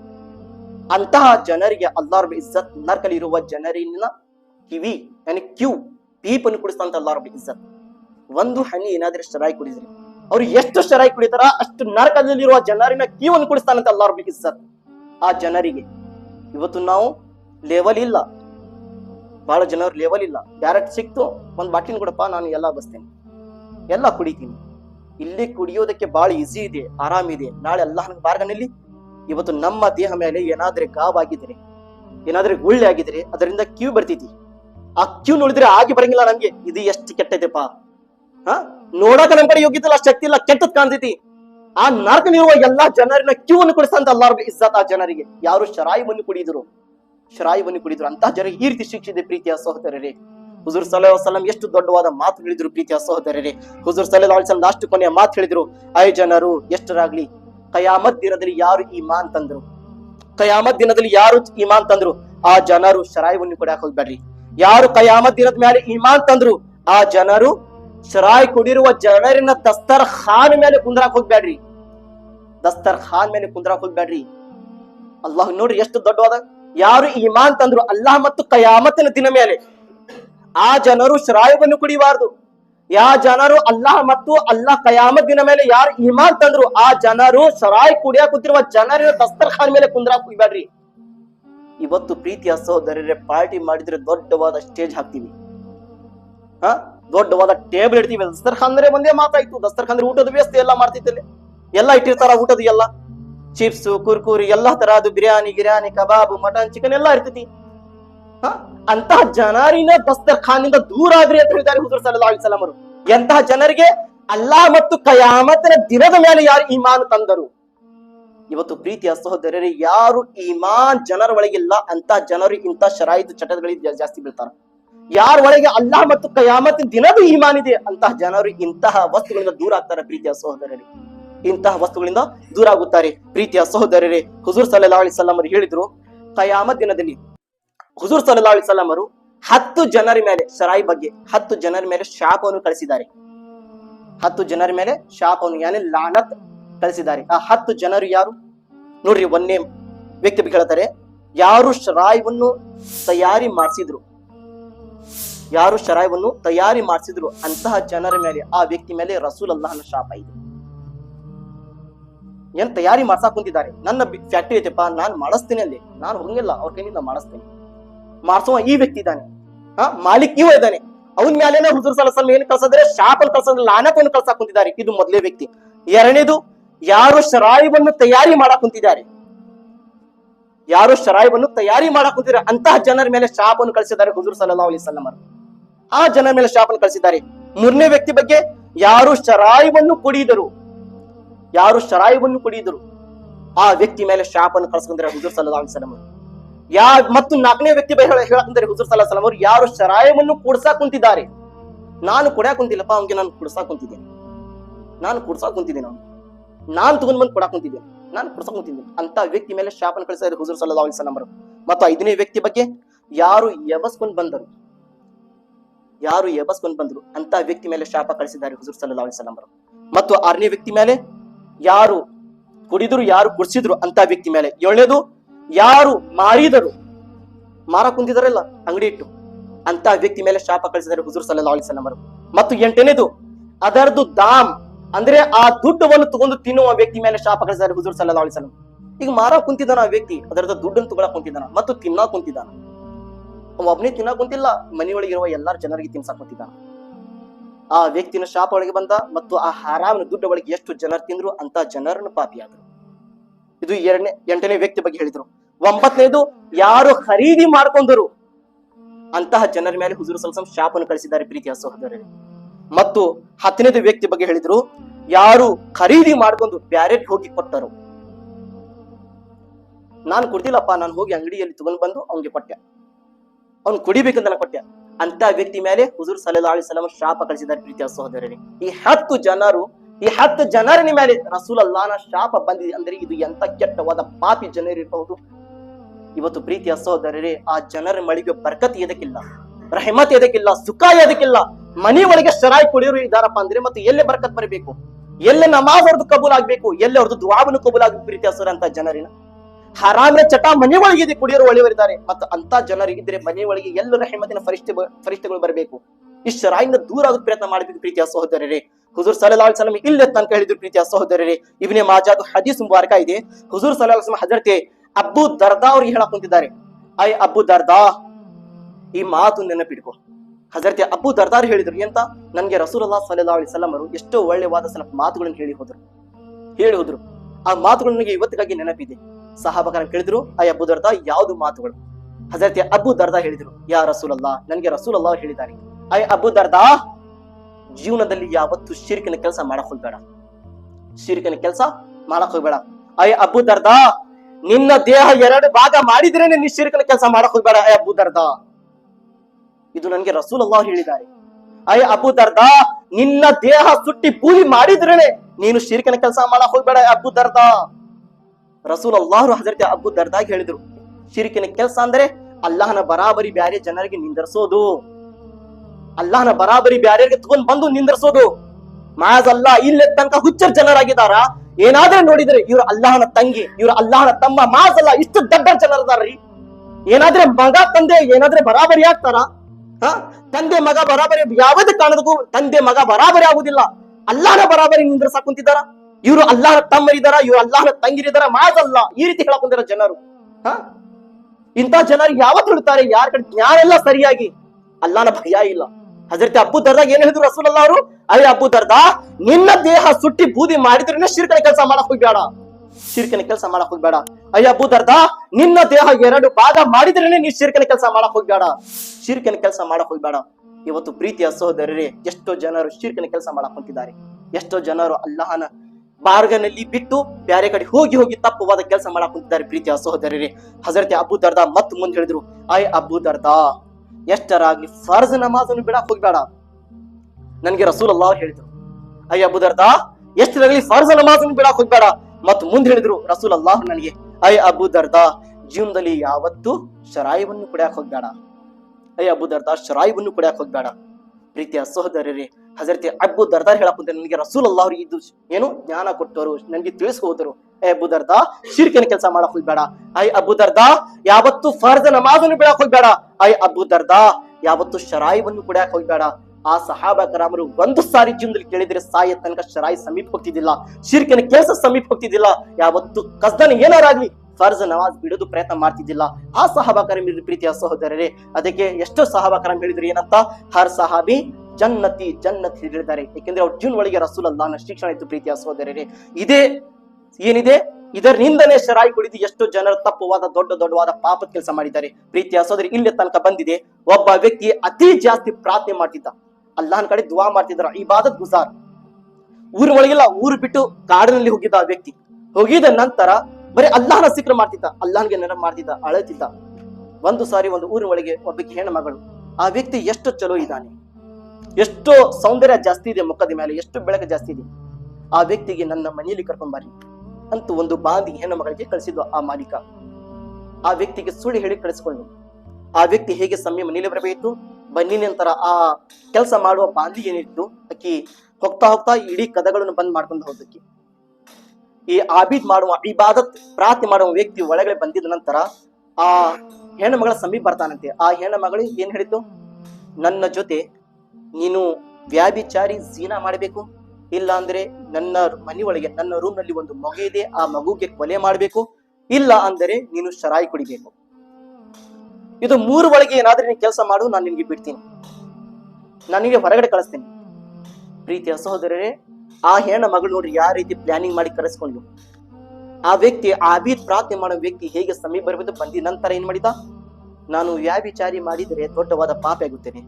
ಅಂತಹ ಜನರಿಗೆ ಅಲ್ಲಾ ರಬ್ ಇಜ್ಜತ್ ನರ್ಕಲಿರುವ ಜನರಿನ ಕಿವಿ ಕ್ಯೂ, ಪೀಪನ್ನು ಕುಡಿಸ್ತಂತ ಅಲ್ಲಾ ರಬ್ ಇಜ್ಜತ್. ಒಂದು ಹನಿ ಏನಾದ್ರೆ ಶರಾಯಿ ಕುಡಿದ್ರೆ ಅವ್ರು ಎಷ್ಟು ಶರಾಯಿ ಕುಡಿತಾರ ಅಷ್ಟು ನರಕದಲ್ಲಿರುವ ಜನರಿನ ಕೀವನ್ನು ಕುಡಿಸ್ತಾನಂತ ಅಲ್ಲ ರಬ್ ಸರ್ ಆ ಜನರಿಗೆ ಇವತ್ತು ನಾವು ಲೆವೆಲ್ ಇಲ್ಲ. ಬಹಳ ಜನರು ಲೆವೆಲ್ ಇಲ್ಲ. ಡೈರೆಕ್ಟ್ ಸಿಕ್ತು, ಒಂದು ಬಾಟ್ಲಿನ ಕೊಡಪ್ಪ, ನಾನು ಎಲ್ಲ ಬಸ್ತೇನೆ. ಎಲ್ಲ ಕುಡಿತೀನಿ. ಇಲ್ಲಿ ಕುಡಿಯೋದಕ್ಕೆ ಬಹಳ ಈಸಿ ಇದೆ, ಆರಾಮ್ ಇದೆ. ನಾಳೆ ಅಲ್ಲಾಹನ ಬಾರ್ಗನಲ್ಲಿ ಇವತ್ತು ನಮ್ಮ ದೇಹ ಮೇಲೆ ಏನಾದ್ರೆ ಗಾವಾಗಿದ್ರೆ, ಏನಾದ್ರೆ ಗುಳ್ಳೆ ಆಗಿದ್ರೆ, ಅದರಿಂದ ಕ್ಯೂ ಬರ್ತೈತಿ. ಆ ಕ್ಯೂ ನೋಡಿದ್ರೆ ಆಗಿ ಬರಂಗಿಲ್ಲ ನಮ್ಗೆ ಇದು ಎಷ್ಟು ಕೆಟ್ಟೈತೆಪ್ಪ ನೋಡಕ ನಮ್ ಕಡೆ ಯೋಗ್ಯತಿಲ್ಲ ಶಕ್ತಿ ಇಲ್ಲ, ಕೆಟ್ಟದ್ ಕಾಣ್ತೈತಿ. ಆ ನರಕನಿರುವ ಎಲ್ಲಾ ಜನರಿನ ಕ್ಯೂ ಅನ್ನು ಕುಡಿಸ್ತಂತ ಅಲ್ಲಾರ್ ಇಜ್ಜತ್ ಆ ಜನರಿಗೆ. ಯಾರು ಶರಾಯಿವನ್ನು ಕುಡಿದ್ರು? ಶರಾಯಿವನ್ನು ಕುಡಿದ್ರು. ಅಂತ ಜನರಿಗೆ ಈ ರೀತಿ ಶಿಕ್ಷಿದೆ ಪ್ರೀತಿಯ ಸಹೋದರರೇ. ಹುಜೂರ್ ಸಲಹ್ ವಸಲ್ಲಂ ಎಷ್ಟು ದೊಡ್ಡವಾದ ಮಾತು ಹೇಳಿದ್ರು ಪ್ರೀತಿಯ ಸಹೋದರರೇ. ಹುಜೂರ್ ಸಲಹ್ ವಸಲ್ಲಂ ಲಾಸ್ಟ್ ಕೊನೆಯ ಮಾತು ಹೇಳಿದ್ರು ಐ ಜನರು, ಎಷ್ಟರಾಗ್ಲಿ ಕಯಾಮತ್ ದಿನದಲ್ಲಿ ಯಾರು ಈಮಾನ್ ತಂದ್ರು? ಕಯಾಮತ್ ದಿನದಲ್ಲಿ ಯಾರು ಈಮಾನ್ ತಂದ್ರು? ಆ ಜನರು ಶರಾಯಿವನ್ನು ಕುಡಿಯಾಕ ಹೋಗ್ಬೇಡ್ರಿ. ಯಾರು ಕಯಾಮತ್ ದಿನದ ಮೇಲೆ ಈಮಾನ್ ತಂದ್ರು? ಆ ಜನರು ಶರಾಯಿ ಕುಡಿರುವ ಜನರಿನ ದಸ್ತರ್ ಖಾನ್ ಮೇಲೆ ಕುಂದ್ರಾಕ್ ಹೋಗ್ಬೇಡ್ರಿ ದಸ್ತರ್ ಖಾನ್ ಮೇಲೆ ಕುಂದ್ರಾಕ್ ಹೋಗ್ಬೇಡ್ರಿ ಅಲ್ಲಾಹ್ ನೋಡ್ರಿ ಎಷ್ಟು ದೊಡ್ಡವಾದ. ಯಾರು ಇಮಾನ್ ತಂದ್ರು ಅಲ್ಲಾಹ್ ಮತ್ತು ಕಯಾಮತ್ತಿನ ದಿನ ಮೇಲೆ. ಆ ಜನರು ಶ್ರಾಯವನ್ನು ಕುಡಿಬಾರ್ದು. ಯಾ ಜನರು ಅಲ್ಲಾಹ್ ಮತ್ತು ಅಲ್ಲಾಹ್ ಕಯಾಮತ್ ದಿನ ಮೇಲೆ ಯಾರು ಇಮಾನ್ ತಂದ್ರು, ಆ ಜನರು ಶರಾಯ್ ಕುಡಿಯ ಕೂತಿರುವ ಜನರಿನ ದಸ್ತರ್ಖಾನ್ ಮೇಲೆ ಕುಂದ್ರಾಕ್ ಹೋಗ್ಬೇಡ್ರಿ ಇವತ್ತು ಪ್ರೀತಿಯ ಸಹೋದರರೇ, ಪಾರ್ಟಿ ಮಾಡಿದ್ರೆ ದೊಡ್ಡವಾದ ಸ್ಟೇಜ್ ಹಾಕ್ತೀವಿ. ಹ? ದೊಡ್ಡವಾದ ಟೇಬಲ್ ಇಡ್ತೀವಿ ದಸ್ತರ್ಖಾನ್ ಒಂದೇ ಮಾತಾಯ್ತು. ದಸ್ತರ್ಖಾನ್ ಊಟದ ವ್ಯವಸ್ಥೆ ಎಲ್ಲ ಮಾಡ್ತಿದ್ದಲ್ಲಿ. ಎಲ್ಲ ಇಟ್ಟಿರ್ತಾರ ಊಟದ ಎಲ್ಲ. ಚಿಪ್ಸ್ ಕುರ್ಕುರಿ, ಎಲ್ಲಾ ತರಹದ್ದು ಬಿರಿಯಾನಿ, ಗಿರಿಯಾನಿ, ಕಬಾಬ್, ಮಟನ್ ಚಿಕನ್ ಎಲ್ಲಾ ಇರ್ತೈತಿ? ಅಂತಹ ಜನರಿನ ದಸ್ತರ್ಖಾನಿಂದ ದೂರ ಆಗ್ರಿ ಅಂತ ಹೇಳಿದ್ದಾರೆ ಹುಜೂರ್ ಅವರು. ಎಂತಹ ಜನರಿಗೆ ಅಲ್ಲಾ ಮತ್ತು ಕಯಾಮತಿನ ದಿನದ ಮೇಲೆ ಯಾರು ಈಮಾನ್ ತಂದರು? ಇವತ್ತು ಪ್ರೀತಿಯ ಸಹೋದರರೇ, ಯಾರು ಈಮಾನ್ ಜನರ ಒಳಗಿಲ್ಲ ಅಂತ ಜನರು ಇಂಥ ಶರಾಯಿತು ಚಟಗಳಿಗೆ ಜಾಸ್ತಿ ಬೀಳ್ತಾರ. ಯಾರ ಒಳಗೆ ಅಲ್ಲಾಹ್ ಮತ್ತು ಕಯಾಮತ್ ದಿನದ ಈಮಾನ್ ಇದೆ? ಅಂತಹ ಜನರು ಇಂತಹ ವಸ್ತುಗಳಿಂದ ದೂರ ಆಗ್ತಾರೆ ಪ್ರೀತಿಯ ಸಹೋದರರೇ. ಇಂತಹ ವಸ್ತುಗಳಿಂದ ದೂರ ಆಗುತ್ತಾರೆ ಪ್ರೀತಿಯ ಸಹೋದರರೇ. ಹುಜೂರ್ ಸಲ್ಲಲ್ಲಾಹು ಅಲೈಹಿ ವಸಲ್ಲಂ ಅವರು ಹೇಳಿದ್ರು, ಕಯಾಮತ್ ದಿನದಲ್ಲಿ ಹುಜೂರ್ ಅಲೈಹಿ ವಸಲ್ಲಂ ಅವರು ಹತ್ತು ಜನರ ಮೇಲೆ ಸರಾಯಿ ಬಗ್ಗೆ ಹತ್ತು ಜನರ ಮೇಲೆ ಶಾಪವನ್ನು ಕಳಿಸಿದ್ದಾರೆ. ಹತ್ತು ಜನರ ಮೇಲೆ ಶಾಪವನ್ನು, ಯಾನೆ ಲಾನತ್ ಕಳಿಸಿದ್ದಾರೆ. ಆ ಹತ್ತು ಜನರು ಯಾರು? ನೋಡ್ರಿ, ಒಂದೇ ವ್ಯಕ್ತಿ ಕೇಳ್ತಾರೆ ಯಾರು ಶರಾಯವನ್ನು ತಯಾರಿ ಮಾಡಿಸಿದ್ರು ಯಾರು ಶರಾಯವನ್ನು ತಯಾರಿ ಮಾಡಿಸಿದ್ರು ಅಂತಹ ಜನರ ಮೇಲೆ ಆ ವ್ಯಕ್ತಿ ಮೇಲೆ ರಸೂಲ್ ಅಲ್ಲಾಹನ ಶಾಪ ಇದೆ. ಏನ್ ತಯಾರಿ ಮಾಡ್ಸಾ ಕುಂತಿದ್ದಾರೆ? ನನ್ನ ಫ್ಯಾಕ್ಟ್ರಿ ಐತೆಪ್ಪ, ನಾನ್ ಮಾಡಿಸ್ತೇನೆ ಅಲ್ಲಿ. ನಾನು ಹೋಗಿಲ್ಲ ಅವ್ರ ಕೈಯಿಂದ ಮಾಡಿಸ್ತೇನೆ. ಮಾಡಿಸುವ ಈ ವ್ಯಕ್ತಿ ಇದ್ದಾನೆ. ಹಾ, ಮಾಲಿಕ್ ಇವ ಇದ್ದಾನೆ. ಅವನ ಮೇಲೆನೆ ಹುಜುರ್ ಸಲಸಲ್ ಏನ್ ಕಳ್ಸಂದ್ರೆ ಶಾಪನ್ ಕಳ್ಸಂದ್ರೆ ಲಾನತನ್ನು ಕಳ್ಸಾ ಕುಂತಿದ್ದಾರೆ. ಇದು ಮೊದಲೇ ವ್ಯಕ್ತಿ. ಎರಡನೇದು, ಯಾರು ಶರಾಯಿವನ್ನು ತಯಾರಿ ಮಾಡಾ ಕುಂತಿದ್ದಾರೆ? ಯಾರು ಶರಾಯಿವನ್ನು ತಯಾರಿ ಮಾಡಕ್ ಕುಂತಿದ್ದಾರೆ ಅಂತಹ ಜನರ ಮೇಲೆ ಶಾಪವನ್ನು ಕಳಿಸಿದ್ದಾರೆ ಹುಜೂರ್ ಸಲ್ಲಾ ಅಲಿ ಸಲ್ಲಂ ಆ ಜನರ ಮೇಲೆ ಶಾಪವನ್ನು ಕಳಿಸಿದ್ದಾರೆ. ಮೂರನೇ ವ್ಯಕ್ತಿ ಬಗ್ಗೆ ಯಾರು ಶರಾಯವನ್ನು ಕುಡಿದರು? ಯಾರು ಶರಾಯವನ್ನು ಕುಡಿದರು? ಆ ವ್ಯಕ್ತಿ ಮೇಲೆ ಶಾಪವನ್ನು ಕಳಿಸ್ಕೊಂಡ್ರೆ ಹುಜೂರ್ ಸಲ್ಲಾ ಸಲಮ್ ಯಾ ಮತ್ತು ನಾಲ್ಕನೇ ವ್ಯಕ್ತಿ ಬಗ್ಗೆ ಹೇಳ- ಹೇಳಕಂತಾರೆ ಹುಜೂರ್ ಸಲ್ಲಾ ಸಲಂ ಅವರು, ಯಾರು ಶರಾಯವನ್ನು ಕುಡ್ಸಾ ಕುಂತಿದ್ದಾರೆ? ನಾನು ಕುಡ್ಯಾಕ್ ಕುಂತಿಲ್ಲಪ್ಪ, ಅವನಿಗೆ ನಾನು ಕುಡ್ಸಾ ಕುಂತಿದ್ದೇನೆ. ನಾನು ಕುಡ್ಸಾ ಕುಂತಿದ್ದೇನೆ ನಾನು ನಾನು ತಗೊಂಡ್ ಬಂದು ಕೊಡಾಕ್ ಕುಂತಿದ್ದೇನೆ. ನಾನು ಕುಡ್ಸಾ ಕುಂತಿದ್ದೇನೆ. ಅಂತ ವ್ಯಕ್ತಿ ಮೇಲೆ ಶಾಪನ ಕಳಿಸಿದ್ರೆ ಹುಜೂರ್ ಸಲ್ಲಾ ಸಲಂ ಅವರು. ಮತ್ತು ಐದನೇ ವ್ಯಕ್ತಿ ಬಗ್ಗೆ ಯಾರು ಎಬಸ್ಕೊಂಡ್ ಬಂದರು? ಯಾರು ಎಬಸ್ಕೊಂಡ್ ಬಂದ್ರು ಅಂತ ವ್ಯಕ್ತಿ ಮೇಲೆ ಶಾಪ ಕಳಿಸಿದ್ದಾರೆ ಹುಜೂರ್ ಸಲ್ಲಾ ಅವರು. ಮತ್ತು ಆರನೇ ವ್ಯಕ್ತಿ ಮೇಲೆ ಯಾರು ಕುಡಿದ್ರು, ಯಾರು ಕುಡಿಸಿದ್ರು ಅಂತ ವ್ಯಕ್ತಿ ಮೇಲೆ ಏಳನೇದು ಯಾರು ಮಾರಿದರು, ಮಾರ ಕುಂತಿದಾರಲ್ಲ ಅಂಗಡಿ ಇಟ್ಟು ಅಂತ ವ್ಯಕ್ತಿ ಮೇಲೆ ಶಾಪ ಕಳಿಸಿದ್ದಾರೆ ಹುಜೂರ್ ಸಲ್ಲಾ ಅಲ್ಲಿ ಸಲಂ ಅವರು. ಮತ್ತು ಎಂಟನೇದು ಅದರದ್ದು ದಾಮ್ ಅಂದ್ರೆ ಆ ದುಡ್ಡವನ್ನು ತಗೊಂಡು ತಿನ್ನುವ ವ್ಯಕ್ತಿ ಮೇಲೆ ಶಾಪ ಕಳಿಸಿದ್ದಾರೆ ಹುಜೂರ್ ಸಲ್ಲಾ ಅಲ್ಲಿ ಸಲಂ ಈಗ ಮಾರ ಕುಂತಿದ್ದಾನ ಆ ವ್ಯಕ್ತಿ, ಅದರದ ದುಡ್ಡನ್ನು ತಗೊಳಕ್ ಕುಂತಿದ್ದಾನ, ಮತ್ತು ತಿನ್ನ ಕುಂತಿದ್ದಾನ. ಒಬ್ಬನೇ ತಿನ್ನಕ್ ಕುಂತಿಲ್ಲ ಮನೆಯೊಳಗಿರುವ ಎಲ್ಲಾರ ಜನರಿಗೆ ತಿನ್ಸಕ್ ಆ ವ್ಯಕ್ತಿನ ಶಾಪ ಒಳಗೆ ಬಂದ ಮತ್ತು ಆ ಹರಾಮಿನ ದುಡ್ಡ ಒಳಗೆ ಎಷ್ಟು ಜನರು ತಿಂದ್ರು ಅಂತ ಜನರನ್ನು ಪಾಪಿಯಾದರು ಇದು ಎರಡನೇ, ಎಂಟನೇ ವ್ಯಕ್ತಿ ಬಗ್ಗೆ ಹೇಳಿದ್ರು. ಒಂಬತ್ತನೇದು, ಯಾರು ಖರೀದಿ ಮಾಡ್ಕೊಂಡರು? ಅಂತಹ ಜನರ ಮೇಲೆ ಹುಜುರು ಸಲ್ಸಂ ಶಾಪನ್ನು ಕಳಿಸಿದ್ದಾರೆ ಪ್ರೀತಿಯ ಸಹೋದರರೇ. ಮತ್ತು ಹತ್ತನೇದು ವ್ಯಕ್ತಿ ಬಗ್ಗೆ ಹೇಳಿದ್ರು, ಯಾರು ಖರೀದಿ ಮಾಡ್ಕೊಂಡು ಬ್ಯಾರೆಟ್ ಹೋಗಿ ಕೊಟ್ಟರು? ನಾನು ಕೊಡ್ತಿಲ್ಲಪ್ಪ ನಾನು ಹೋಗಿ ಅಂಗಡಿಯಲ್ಲಿ ತಗೊಂಡ್ ಬಂದು ಅವನಿಗೆ ಕೊಟ್ಟೆ. ಅವ್ನು ಕುಡಿಬೇಕಂತ ಕೊಟ್ಟೆ. ಅಂತ ವ್ಯಕ್ತಿ ಮೇಲೆ ಹುಜೂರ್ ಸಲ್ಲಾ ಅಲಿ ಸಲಂ ಶಾಪ ಕಳಿಸಿದ್ದಾರೆ ಪ್ರೀತಿಯ ಸಹೋದರರೇ. ಈ ಹತ್ತು ಜನರು, ಈ ಹತ್ತು ಜನರಿನ ಮೇಲೆ ರಸೂಲ್ ಅಲ್ಲಾನ ಶಾಪ ಬಂದಿದೆ ಅಂದ್ರೆ ಇದು ಎಂತ ಕೆಟ್ಟವಾದ ಪಾಪಿ ಜನರಿರಬಹುದು ಇವತ್ತು ಪ್ರೀತಿಯ ಸಹೋದರರೇ, ಆ ಜನರ ಮಳಿಗೆ ಬರ್ಕತ್ ಎದಕ್ಕಿಲ್ಲ, ರಹಮತ್ ಎದಕ್ಕಿಲ್ಲ, ಸುಖ ಎದಕ್ಕಿಲ್ಲ, ಮನೆ ಒಳಗೆ ಶರಾಯಿ ಕುಡಿಯೋರು ಇದ್ದಾರಪ್ಪ ಅಂದ್ರೆ ಮತ್ತೆ ಎಲ್ಲಿ ಬರ್ಕತ್ ಬರಬೇಕು? ಎಲ್ಲಿ ನಮಾಜ್ ಅವ್ರದ್ದು ಕಬೂಲ್ ಆಗ್ಬೇಕು? ಎಲ್ಲಿ ಅವ್ರದ್ದು ದುವಾಬನು ಕಬೂಲ್ ಆಗ್ಬೇಕು ಪ್ರೀತಿಯ ಸರ್ ಅಂತ ಜನರಿನ? ಹರಾಮಿನ ಚಟ ಮನೆ ಒಳಗೆ ಇದೆ ಕುಡಿಯೋರು ಒಳಿವರಿದ್ದಾರೆ ಮತ್ತು ಅಂತ ಜನರಿಗಿದ್ರೆ ಮನೆ ಒಳಗೆ ಎಲ್ಲರ ಹೆಮ್ಮತಿನ ಫರಿಷ್ಠೆ ಫರಿಷ್ಠೆಗಳು ಬರಬೇಕು. ಈ ಶರಾಯಿಂದ ದೂರ ಆಗೋದ್ ಪ್ರಯತ್ನ ಮಾಡಬೇಕು ಪ್ರೀತಿಯ ಸಹೋದರರೇ. ಹುಜೂರ್ ಸಲಹಾ ಸಲಂ ಇಲ್ಲ ತನಕ ಹೇಳಿದ್ರು ಪ್ರೀತಿಯ ಸಹೋದರರೇ. ಇವನೇ ಮಾಜಾದ್ ಹದೀಸ್ ಮುಬಾರಕ ಇದೆ. ಹುಜೂರ್ ಸಲಹಾ ಸಲಂ ಹಜರತೆ ಅಬ್ಬು ದರ್ದಾ ಅವ್ರಿಗೆ ಹೇಳಕ್ ಕುಂತಿದ್ದಾರೆ. ಐ ಅಬ್ಬು ದರ್ದಾ, ಈ ಮಾತು ನೆನಪಿಡ್ಕೋ ಹಜರತೆ ಅಬ್ಬು ದರ್ದಾರ್ ಹೇಳಿದ್ರು. ಎಂತ? ನನ್ಗೆ ರಸೂಲಲ್ಲಾ ಸಲಹಾ ಅಲಿ ಸಲಂ ಅವರು ಎಷ್ಟೋ ಒಳ್ಳೆಯವಾದ ಸ್ವಲ್ಪ ಮಾತುಗಳನ್ನು ಹೇಳಿ ಹೋದ್ರು ಹೇಳಿ ಹೋದ್ರು ಆ ಮಾತುಗಳು ನನಗೆ ಇವತ್ತಿಗಾಗಿ ನೆನಪಿದೆ. ಸಹಾಬಕರ ಕೇಳಿದ್ರು ಆ ಅಬ್ಬು ದರ್ದಾ, ಯಾವುದು ಮಾತುಗಳು? ಹಜರತಿ ಅಬ್ಬು ದರ್ದಾ ಹೇಳಿದ್ರು, ಯಾ ರಸೂಲಲ್ಲಾ, ನನಗೆ ರಸೂಲಲ್ಲಾ ಹೇಳಿದ್ದಾರೆ. ಐ ಅಬ್ಬು ದರ್ದಾ, ಜೀವನದಲ್ಲಿ ಯಾವತ್ತು ಶಿರ್ಕಿನ ಕೆಲಸ ಮಾಡಕ್ ಹೋಗ್ಬೇಡ. ಶಿರ್ಕಿನ ಕೆಲಸ ಮಾಡಕ್ ಹೋಗ್ಬೇಡ. ಐ ಅಬ್ಬು ದರ್ದಾ, ನಿನ್ನ ದೇಹ ಎರಡು ಭಾಗ ಮಾಡಿದ್ರೇನೆ ನೀ ಶಿರ್ಕಿನ ಕೆಲಸ ಮಾಡಕ್ ಹೋಗ್ಬೇಡ ಐ ಅಬ್ಬು ದರ್ದಾ. ಇದು ನನಗೆ ರಸೂಲ್ ಅಲ್ಲಾಹ್ ಹೇಳಿದ್ದಾರೆ. ಐ ಅಬು ದರ್ದಾ, ನಿನ್ನ ದೇಹ ಸುಟ್ಟಿ ಪೂಲಿ ಮಾಡಿದ್ರೇನೆ ನೀನು ಶಿರ್ಕಿನ ಕೆಲಸ ಮಾಡಕ್ ಹೋಗ್ಬೇಡ ಅಬ್ಬು ಅಬು ದರ್ದಾ. ರಸೂಲ್ ಅಲ್ಲಾಹರು ಹಜರತೆ ಅಬ್ಬು ದರ್ದಾಗಿ ಹೇಳಿದ್ರು, ಶಿರಿಕಿನ ಕೆಲಸ ಅಂದ್ರೆ ಅಲ್ಲಾಹನ ಬರಾಬರಿ ಬ್ಯಾರೆ ಜನರಿಗೆ ನಿಂದರ್ಸೋದು. ಅಲ್ಲಾಹನ ಬರಾಬರಿ ಬ್ಯಾರೆಗೆ ತಗೊಂಡ್ ಬಂದು ನಿಂದರ್ಸೋದು. ಮಾಜ್ ಇಲ್ಲೇ ತನಕ ಹುಚ್ಚರ್ ಜನರಾಗಿದಾರ ಏನಾದ್ರೆ ನೋಡಿದ್ರೆ ಇವ್ರ ಅಲ್ಲಾಹನ ತಂಗಿ, ಇವ್ರ ಅಲ್ಲಾಹನ ತಮ್ಮ. ಮಾಜ್ ಅಲ್ಲ ಇಷ್ಟು ದೊಡ್ಡ ಜನರದಾರ್ರಿ. ಏನಾದ್ರೆ ಮಗ, ತಂದೆ, ಏನಾದ್ರೆ ಬರಾಬರಿ ಆಗ್ತಾರ? ಹ? ತಂದೆ, ಮಗ ಬರಾಬರಿ, ಯಾವ್ದು ಕಾಣದಕ್ಕೂ ತಂದೆ, ಮಗ ಬರಾಬರಿ ಆಗುದಿಲ್ಲ. ಅಲ್ಲಾಹನ ಬರಾಬರಿ ನಿಂದ್ರಸಾಕ್ ಕುಂತಿದಾರ ಇವರು ಅಲ್ಲಾಹನ ತಮ್ಮರಿದಾರ, ಇವ್ರು ಅಲ್ಲಾಹನ ತಂಗಿರಿದಾರ ಮಾದಲ್ಲ ಈ ರೀತಿ ಹೇಳಕ್ ಕುಂತಿದಾರ ಜನರು. ಹ? ಇಂಥ ಜನರು ಯಾವತ್ತು ಇರ್ತಾರೆ, ಯಾರ ಕಡೆ ಜ್ಞಾನ ಎಲ್ಲ ಸರಿಯಾಗಿ. ಅಲ್ಲಾನ ಭಯ ಇಲ್ಲ. ಹಜರತೆ ಅಬ್ಬು ದರ್ದಾಗ ಏನ್ ಹೇಳಿದ್ರು ರಸೂಲ್ ಅವರು? ಅಯ್ಯ ಅಬ್ಬು ದರ್ದಾ, ನಿನ್ನ ದೇಹ ಸುಟ್ಟಿ ಬೂದಿ ಮಾಡಿದ್ರೆ ಶಿರ್ಕನ ಕೆಲಸ ಮಾಡಕ್ ಹೋಗ್ಬೇಡ. ಶಿರ್ಕನ ಕೆಲಸ ಮಾಡಕ್ ಹೋಗ್ಬೇಡ. ಅಯ್ಯ ಅಬ್ಬು ದರ್ದಾ, ನಿನ್ನ ದೇಹ ಎರಡು ಭಾಗ ಮಾಡಿದ್ರೇನೆ ನೀ ಶಿರ್ಕನ ಕೆಲಸ ಮಾಡಕ್ ಹೋಗ್ಬೇಡ. ಶಿರ್ಕನ ಕೆಲಸ ಮಾಡಕ್ ಹೋಗ್ಬೇಡ. ಇವತ್ತು ಪ್ರೀತಿಯ ಸಹೋದರರೇ, ಎಷ್ಟೋ ಜನರು ಶಿರ್ಕನ ಕೆಲಸ ಮಾಡಕ್ ಹೊಂಟಿದ್ದಾರೆ. ಎಷ್ಟೋ ಜನರು ಅಲ್ಲಾಹನ ಮಾರ್ಗನಲ್ಲಿ ಬಿಟ್ಟು ಬ್ಯಾರೆ ಕಡೆ ಹೋಗಿ ಹೋಗಿ ತಪ್ಪುವಾದ ಕೆಲಸ ಮಾಡಕ್ ಕುಂತಿದ್ದಾರೆ ಪ್ರೀತಿಯ ಸಹೋದರರೇ. ಹಜರತೆ ಅಬ್ಬು ದರ್ದಾ ಮತ್ ಮುಂದೆ ಹೇಳಿದ್ರು, ಐ ಅಬ್ಬು ದರ್ದಾ, ಎಷ್ಟರಾಗ್ಲಿ ಫರ್ಜ್ ನಮಾಜನ್ನು ಬಿಡಕ್ ಹೋಗ್ಬೇಡ. ನನ್ಗೆ ರಸೂಲ್ ಅಲ್ಲಾಹ್ ಹೇಳಿದ್ರು, ಐ ಅಬ್ಬು ದರ್ದಾ, ಎಷ್ಟರಾಗ್ಲಿ ಫರ್ಜ್ ನಮಾಜನ್ನು ಬಿಡಕ್ ಹೋಗ್ಬೇಡ. ಮತ್ ಮುಂದೆ ಹೇಳಿದ್ರು ರಸೂಲ್ ಅಲ್ಲಾಹ್ ನನಗೆ ಅಯ್ ಅಬ್ಬು ದರ್ದಾ, ಜೀವನದಲ್ಲಿ ಯಾವತ್ತೂ ಶರಾಯವನ್ನು ಕುಡಿಯಕ್ ಹೋಗ್ಬೇಡ. ಅಯ್ಯ ಅಬ್ಬು ದರ್ದಾ, ಶರಾಯವನ್ನು ಕುಡಿಯಕ್ ಹೋಗ್ಬೇಡ. ಪ್ರೀತಿಯ ಸಹೋದರರೇ, ಹಜರತಿ ಅಬ್ಬು ದರ್ದಾರ್ ಹೇಳಕ್ಕೆ ನನಗೆ ರಸೂಲ್ ಅಲ್ಲಾ ಇದು ಏನು ಜ್ಞಾನ ಕೊಟ್ಟವರು ನನಗೆ ತಿಳಿಸ್ಕೋದ್ರು ಏ ಅಬ್ಬು ದರ್ದಾ, ಶಿರ್ಕಿನ ಕೆಲಸ ಮಾಡಕ್ ಹೋಗ್ಬೇಡ. ಐ ಅಬ್ಬು ದರ್ದಾ, ಯಾವತ್ತು ಫರ್ಜ್ ನಮಾಜನ್ನು ಬಿಡಕ್ ಹೋಗ್ಬೇಡ. ಐ ಅಬ್ಬು ದರ್ದಾ, ಯಾವತ್ತು ಶರಾಯಿವನ್ನು ಕುಡಿಯಕ್ ಹೋಗ್ಬೇಡ. ಆ ಸಹಾಬ ಕರಾಮರು ಒಂದು ಸಾರಿ ಜೀವನದಲ್ಲಿ ಕೇಳಿದ್ರೆ ಸಾಯ ತನಕ ಶರಾಯಿ ಸಮೀಪ ಹೋಗ್ತಿದ್ದಿಲ್ಲ, ಶಿರ್ಕಿನ ಕೆಲಸ ಸಮೀಪ ಹೋಗ್ತಿದ್ದಿಲ್ಲ. ಯಾವತ್ತು ಕಸ್ದನ ಏನಾರಾಗ್ಲಿ ಫರ್ಜ್ ನವಾಜ್ ಬಿಡೋದು ಪ್ರಯತ್ನ ಮಾಡ್ತಿದ್ದಿಲ್ಲ. ಆ ಸಹಬಾಕರ ಪ್ರೀತಿಯ ಸಹೋದರರೇ, ಅದಕ್ಕೆ ಎಷ್ಟೋ ಸಹಬಾಕರ ಹೇಳಿದ್ರು ಏನಂತ? ಹರ್ ಸಹಾಬಿ, ಜನ್ನತಿ ಜನ್ನತಿ ಹೇಳಿದ್ದಾರೆ. ಯಾಕೆಂದ್ರೆ ಅವ್ರ ಜೀವನ ಒಳಗೆ ರಸೂಲ್ ಶಿಕ್ಷಣ ಇತ್ತು ಪ್ರೀತಿಯ ಸಹೋದರರೇ. ಇದೇ, ಏನಿದೆ? ಇದರಿಂದನೇ ಶರಾಯಿ ಕುಡಿದು ಎಷ್ಟು ಜನರು ತಪ್ಪುವಾದ, ದೊಡ್ಡ ದೊಡ್ಡವಾದ ಪಾಪದ ಕೆಲಸ ಮಾಡಿದ್ದಾರೆ. ಪ್ರೀತಿಯ ಸಹೋದರಿ ಇಲ್ಲಿ ತನಕ ಬಂದಿದೆ. ಒಬ್ಬ ವ್ಯಕ್ತಿ ಅತಿ ಜಾಸ್ತಿ ಪ್ರಾರ್ಥನೆ ಮಾಡ್ತಿದ್ದ. ಅಲ್ಲಾನ್ ಕಡೆ ದುವಾ ಮಾಡ್ತಿದ್ರ ಇಬಾದತ್ ಗುಜಾರ್. ಊರ ಒಳಗಿಲ್ಲ, ಊರು ಬಿಟ್ಟು ಕಾಡಿನಲ್ಲಿ ಹೋಗಿದ್ದ ಆ ವ್ಯಕ್ತಿ. ಹೋಗಿದ ನಂತರ ಬರೀ ಅಲ್ಲಾಹನ ಸಿಕ್ರ ಮಾಡ್ತಿದ್ದ, ಅಲ್ಲಾಹನ್ಗೆ ನೆನಪು ಮಾಡ್ತಿದ್ದ, ಅಳತಿದ್ದ. ಒಂದು ಸಾರಿ ಒಂದು ಊರಿನ ಒಳಗೆ ಒಬ್ಬಕ್ಕೆ ಹೆಣ್ಣು ಮಗಳು. ಆ ವ್ಯಕ್ತಿ ಎಷ್ಟು ಚಲೋ ಇದ್ದಾನೆ. ಎಷ್ಟು ಸೌಂದರ್ಯ ಜಾಸ್ತಿ ಇದೆ ಮುಖದ ಮೇಲೆ, ಎಷ್ಟು ಬೆಳಕು ಜಾಸ್ತಿ ಇದೆ. ಆ ವ್ಯಕ್ತಿಗೆ ನನ್ನ ಮನೆಯಲ್ಲಿ ಕರ್ಕೊಂಡ್ ಬರ್ರಿ ಅಂತ ಒಂದು ಬಾಂಧಿ ಹೆಣ್ಣು ಮಗಳಿಗೆ ಕಳಿಸಿದ್ವು ಆ ಮಾಲೀಕ. ಆ ವ್ಯಕ್ತಿಗೆ ಸುಳಿ ಹೇಳಿ ಕಳಿಸ್ಕೊಂಡು ಆ ವ್ಯಕ್ತಿ ಹೇಗೆ ಸಮಯ ಮನೆಯಲ್ಲಿ ಬರಬೇಕಿತ್ತು ಬನ್ನಿ ನಂತರ ಆ ಕೆಲಸ ಮಾಡುವ ಬಾಂಧಿ ಏನಿತ್ತು? ಅಕ್ಕಿ ಹೋಗ್ತಾ ಹೋಗ್ತಾ ಇಡೀ ಕದಗಳನ್ನು ಬಂದ್ ಮಾಡ್ಕೊಂಡು ಹೋದಕ್ಕೆ. ಈ ಆಬೀದ್ ಮಾಡುವ ಇಬಾದತ್ ಪ್ರಾರ್ಥನೆ ಮಾಡುವ ವ್ಯಕ್ತಿ ಒಳಗಡೆ ಬಂದಿದ ನಂತರ ಆ ಹೆಣ್ಣು ಮಗಳ ಸಮೀಪ ಬರ್ತಾನಂತೆ. ಆ ಹೆಣ್ಣು ಮಗಳು ಏನ್ ಹೇಳಿತು? ನನ್ನ ಜೊತೆ ನೀನು ವ್ಯಾಭಿಚಾರಿ ಜೀನ ಮಾಡಬೇಕು. ಇಲ್ಲ ಅಂದ್ರೆ ನನ್ನ ಮನೆ ಒಳಗೆ, ನನ್ನ ರೂಮ್ನಲ್ಲಿ ಒಂದು ಮಗು ಇದೆ, ಆ ಮಗುಗೆ ಕೊಲೆ ಮಾಡಬೇಕು. ಇಲ್ಲ ಅಂದರೆ ನೀನು ಶರಾಯಿ ಕುಡಿಬೇಕು. ಇದು ಮೂರು ಒಳಗೆ ಏನಾದ್ರೂ ನೀನು ಕೆಲಸ ಮಾಡು, ನಾನು ನಿನ್ಗೆ ಬಿಡ್ತೀನಿ. ನಾನು ನಿನಗೆ ಹೊರಗಡೆ ಕಳಿಸ್ತೀನಿ. ಪ್ರೀತಿಯ ಸಹೋದರರೇ ಆ ಹೆಣ್ಣ ಮಗಳು ನೋಡಿ ಯಾವ ರೀತಿ ಪ್ಲಾನಿಂಗ್ ಮಾಡಿ ಕರೆಸ್ಕೊಂಡು ಆ ವ್ಯಕ್ತಿ ಆಬೀದ್ ಪ್ರಾರ್ಥನೆ ಮಾಡೋ ವ್ಯಕ್ತಿ ಹೇಗೆ ಸಮೀಪ ಬರಬೇಕು ಬಂದಿ ನಂತರ ಏನ್ ಮಾಡಿದ? ನಾನು ವ್ಯಾಭಿಚಾರಿ ಮಾಡಿದರೆ ದೊಡ್ಡವಾದ ಪಾಪ ಆಗುತ್ತೇನೆ.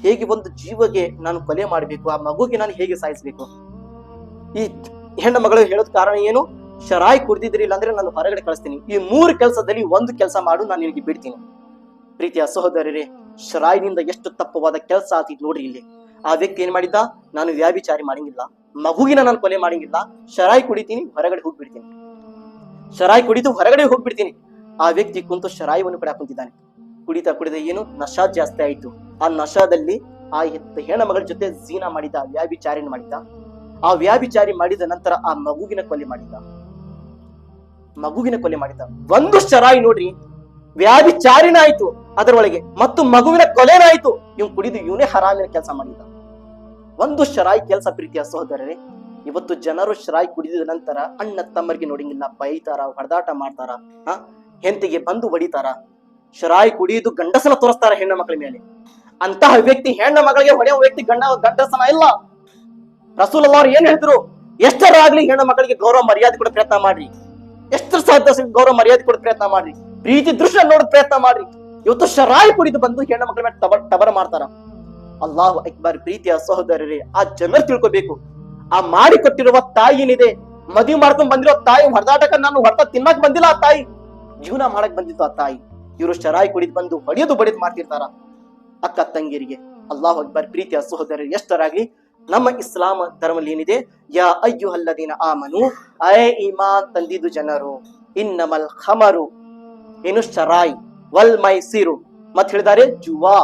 ಹೇಗೆ ಒಂದು ಜೀವಗೆ ನಾನು ಕೊಲೆ ಮಾಡಬೇಕು? ಆ ಮಗುಗೆ ನಾನು ಹೇಗೆ ಸಾಯಿಸಬೇಕು? ಈ ಹೆಣ್ಣು ಮಗಳು ಹೇಳೋದ್ ಕಾರಣ ಏನು? ಶರಾಯಿ ಕುಡ್ದಿದ್ರಿ ಇಲ್ಲಾಂದ್ರೆ ನಾನು ಹೊರಗಡೆ ಕಳಿಸ್ತೀನಿ. ಈ ಮೂರು ಕೆಲಸದಲ್ಲಿ ಒಂದು ಕೆಲಸ ಮಾಡು, ನಾನು ನಿನಗೆ ಬಿಡ್ತೀನಿ. ಪ್ರೀತಿಯ ಸಹೋದರರೇ, ಶರಾಯಿನಿಂದ ಎಷ್ಟು ತಪ್ಪವಾದ ಕೆಲಸ ಆತಿದ್ ನೋಡ್ರಿ ಇಲ್ಲಿ. ಆ ವ್ಯಕ್ತಿ ಏನ್ ಮಾಡಿದ್ದ? ನಾನು ವ್ಯಾಭಿಚಾರಿ ಮಾಡಂಗಿಲ್ಲ. ಮಗುಗಿನ ನಾನು ಕೊಲೆ ಮಾಡಂಗಿಲ್ಲ. ಶರಾಯಿ ಕುಡಿತೀನಿ, ಹೊರಗಡೆ ಹೋಗ್ಬಿಡ್ತೀನಿ. ಶರಾಯಿ ಕುಡಿದು ಹೊರಗಡೆ ಹೋಗ್ಬಿಡ್ತೀನಿ. ಆ ವ್ಯಕ್ತಿ ಕುಂತು ಶರಾಯವನ್ನು ಕೂಡ ಕುಂತಿದ್ದಾನೆ. ಕುಡಿತಾ ಕುಡಿದ ಏನು? ನಶಾ ಜಾಸ್ತಿ ಆಯ್ತು. ಆ ನಶಾದಲ್ಲಿ ಆ ಹೆತ್ತ ಹೆಣ್ಣ ಮಗಳ ಜೊತೆ ಜೀನ ಮಾಡಿದ ವ್ಯಾಭಿಚಾರಿನ ಮಾಡಿದ ಆ ವ್ಯಾಭಿಚಾರಿ ಮಾಡಿದ ನಂತರ ಆ ಮಗುವಿನ ಕೊಲೆ ಮಾಡಿದ ಮಗುವಿನ ಕೊಲೆ ಮಾಡಿದ ಒಂದು ಶರಾಯಿ ನೋಡ್ರಿ ವ್ಯಾಭಿಚಾರಿನ ಆಯ್ತು ಅದರೊಳಗೆ. ಮತ್ತು ಮಗುವಿನ ಕೊಲೆನ ಆಯ್ತು. ಇವ್ ಕುಡಿದು ಇವನೇ ಹರಾಮಿನ ಕೆಲಸ ಮಾಡಿದ ಒಂದು ಶರಾಯಿ ಕೆಲಸ ಪ್ರೀತಿಯ ಸಹೋದರರೇ ಇವತ್ತು ಜನರು ಶರಾಯಿ ಕುಡಿದ ನಂತರ ಅಣ್ಣ ತಮ್ಮರಿಗೆ ನೋಡಿಂಗಿಲ್ಲ, ಬೈತಾರ, ಹೊಡೆದಾಟ ಮಾಡ್ತಾರ, ಹ? ಹೆಂತಿಗೆ ಬಂದು ಹೊಡಿತಾರ. ಶರಾಯಿ ಕುಡಿಯುದು ಗಂಡಸನ ತೋರಿಸ್ತಾರ ಹೆಣ್ಣ ಮಕ್ಕಳ ಮೇಲೆ. ಅಂತಹ ವ್ಯಕ್ತಿ ಹೆಣ್ಣ ಮಗಳಿಗೆ ಹೊಡೆಯುವ ವ್ಯಕ್ತಿ ಗಂಡ, ಗಂಡಸನ ಇಲ್ಲ. ರಸೂಲ್ ಅವ್ರು ಏನ್ ಹೇಳಿದ್ರು? ಎಷ್ಟರಾಗ್ಲಿ ಹೆಣ್ಣು ಮಕ್ಕಳಿಗೆ ಗೌರವ, ಮರ್ಯಾದೆ ಕೊಡೋ ಪ್ರಯತ್ನ ಮಾಡ್ರಿ. ಎಷ್ಟು ಸಾಧ್ಯ ಗೌರವ, ಮರ್ಯಾದೆ ಕೊಡೋ ಪ್ರಯತ್ನ ಮಾಡ್ರಿ. ಪ್ರೀತಿ ದೃಶ್ಯ ನೋಡೋ ಪ್ರಯತ್ನ ಮಾಡ್ರಿ. ಇವತ್ತು ಶರಾಯಿ ಕುಡಿದು ಬಂದು ಹೆಣ್ಣು ಮಕ್ಕಳ ಮೇಲೆ ಟಬರ್, ಟಬರ ಮಾಡ್ತಾರ. ಅಲ್ಲಾಹು ಅಕ್ಬರ್, ಪ್ರೀತಿಯ ಸಹೋದರರೇ, ಆ ಜನರು ತಿಳ್ಕೋಬೇಕು. ಆ ಮಾಡಿ ಕೊಟ್ಟಿರುವ ತಾಯಿ ಏನಿದೆ? ಮದುವೆ ಮಾಡ್ಕೊಂಡ್ ಬಂದಿರೋ ತಾಯಿ, ಹೊರದಾಟಕ ನಾನು ಹೊರತ ತಿನ್ನಕ್ ಬಂದಿಲ್ಲ ಆ ತಾಯಿ. ಜೀವನ ಮಾಡಕ್ ಬಂದಿತ್ತು ಆ ತಾಯಿ. ಇವರು ಶರಾಯಿ ಕುಡಿದು ಬಂದು ಹೊಡೆಯೋದು ಬಡಿದು ಮಾಡ್ತಿರ್ತಾರ. ಅಕ್ಕ ತಂಗಿರಿಗೆ, ಅಲ್ಲಾಹು ಅಕ್ಬರ್, ಪ್ರೀತಿಯ ಸಹೋದರರು, ಎಷ್ಟರಾಗ್ಲಿ ನಮ್ಮ ಇಸ್ಲಾಂ ಧರ್ಮದಲ್ಲಿ ಏನಿದೆ? ಯಾ ಅಯ್ಯು ಅಲ್ಲದಿನ ಆಮನು ಅಯ ಇಮಾ ತಂದಿದು ಜನರು. ಇನ್ನಮಲ್ ಖಮರು, ಏನು ಶರಾಯ್, ವಲ್ ಮೈಸೀರು. ಮತ್ ಹೇಳಿದ್ದಾರೆ ಜುವಾ.